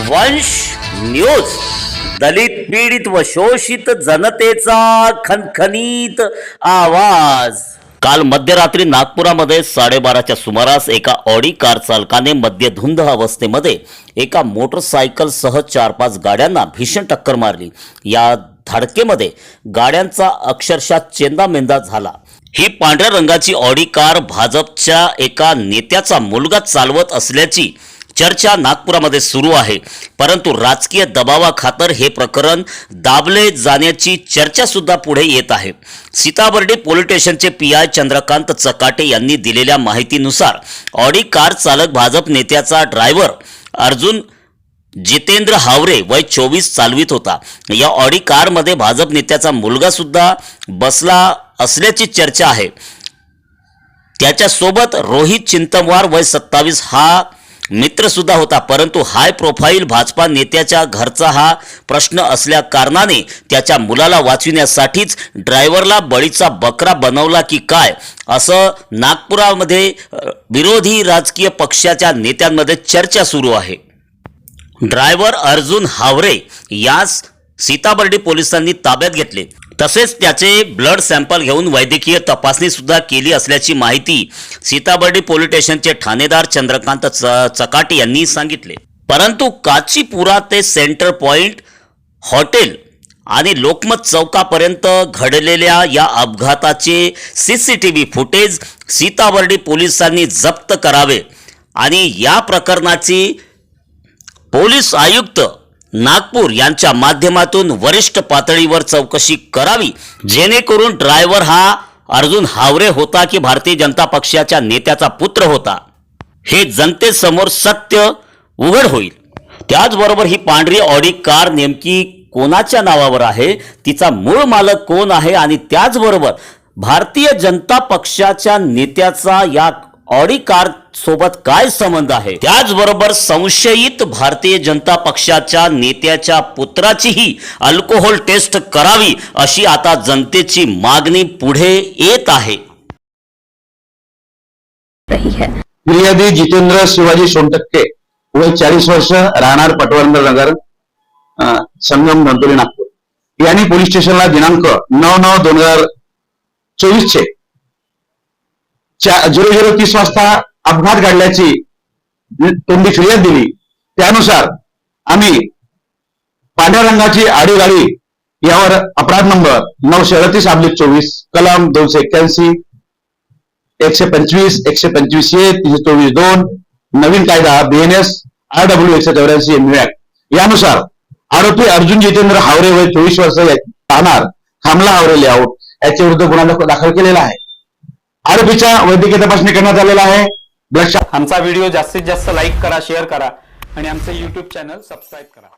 वंश न्यूज. दलित पीडित व शोषित जनतेचा खनखनीत आवाज. काल मध्यरात्री नागपुरामध्ये साडेबाराच्या सुमारास एका ऑडी कार चालकाने मद्यधुंद अवस्थेमध्ये एका मोटरसायकलसह चार पाच गाड्यांना भीषण टक्कर मारली. या धडकेमध्ये गाड्यांचा अक्षरशः चेंदामेंदा झाला. ही पांढऱ्या रंगाची ऑडी कार भाजपच्या एका नेत्याचा मुलगा चालवत असल्याची चर्चा नागपुरामध्ये सुरू आहे. परंतु राजकीय दबावाखातर हे प्रकरण दाबले जाण्याची चर्चासुद्धा पुढे येत आहे. सीताबर्डी पोलीस स्टेशनचे पी आय चंद्रकांत चकाटे यांनी दिलेल्या माहितीनुसार ऑडी कार चालक भाजप नेत्याचा ड्रायव्हर अर्जुन जितेंद्र हावरे वय चोवीस चालवित होता. या ऑडी कारमध्ये भाजप नेत्याचा मुलगा सुद्धा बसला असल्याची चर्चा आहे. त्याच्यासोबत रोहित चिंतमवार वय सत्तावीस हा मित्रसुद्धा होता परंतु हाय प्रोफाईल भाजपा नेत्याच्या घरचा हा प्रश्न असल्या कारणाने त्याच्या मुलाला वाचविण्यासाठीच ड्रायव्हरला बळीचा बकरा बनवला की काय? असं नागपुरामध्ये विरोधी राजकीय पक्षाच्या नेत्यांमध्ये चर्चा सुरू आहे. ड्रायव्हर अर्जुन हावरे यास सीताबर्डी पोलिसांनी ताब्यात घेतले. तसेच त्याचे ब्लड सॅम्पल घेऊन वैद्यकीय तपासणी सुद्धा केली असल्याची माहिती सीताबर्डी पोलीस स्टेशनचे ठाणेदार चंद्रकांत च- चकाटे यांनी सांगितले. परंतु काचीपुरा ते सेंटर पॉइंट हॉटेल आणि लोकमत चौकापर्यंत घडलेल्या या अपघाताचे C C T V footage Sitabardi पोलिसांनी जप्त करावे आणि या प्रकरणाची पोलीस आयुक्त नागपूर यांच्या माध्यमातून वरिष्ठ पातळीवर चौकशी करावी जेणेकरून ड्रायव्हर हा अर्जुन हावरे होता की भारतीय जनता पक्षाच्या नेत्याचा पुत्र होता. हे जनतेसमोर सत्य उघड होईल. त्याचबरोबर ही पांढरी ऑडी कार नेमकी कोणाच्या नावावर आहे? तिचा मूळ मालक कोण आहे? आणि त्याचबरोबर भारतीय जनता पक्षाच्या नेत्याचा या ऑडी कार सोबत काय संबंध आहे? त्याचबरोबर संशयित भारतीय जनता पक्षाच्या नेत्याच्या पुत्राचीही अल्कोहोल टेस्ट करावी अशी आता जनतेची मागणी पुढे येत आहे. रही है। फिर्यादी जितेंद्र शिवाजी सोनटक्के वय चाळीस वर्ष राहणार पटवर्धन नगर अं, संगम धंतोली नागपूर. यांनी पोलीस स्टेशनला दिनांक नऊ नऊ दोन हजार चोवीस चे झिरो झिरो तीस वाजता अपघात घडल्याची तोंडी फिर्याद दिली. त्यानुसार आम्ही पांढऱ्या रंगाची आडी गाडी यावर अपराध नंबर नऊशे अडतीस अब्लिक चोवीस कलम दोनशे एक्क्याऐंशी एकशे पंचवीस एकशे पंचवीस ए तीनशे चोवीस दोन नवीन कायदा बीएनएस आर डब्ल्यू एकशे चौऱ्याऐंशी ऍक्ट यानुसार आरोपी अर्जुन जितेंद्र हावरे वय चोवीस वर्ष या- राहणार खामला हावरे लेआउट. याच्या विरुद्ध गुन्हा दाखल केलेला आहे. आरोपीच्या वैद्यकीय तपासणी करण्यात आलेला आहे. आमचा व्हिडिओ जास्तीत जास्त लाईक करा शेअर करा आणि आमचे युट्यूब चॅनल सबस्क्राईब करा.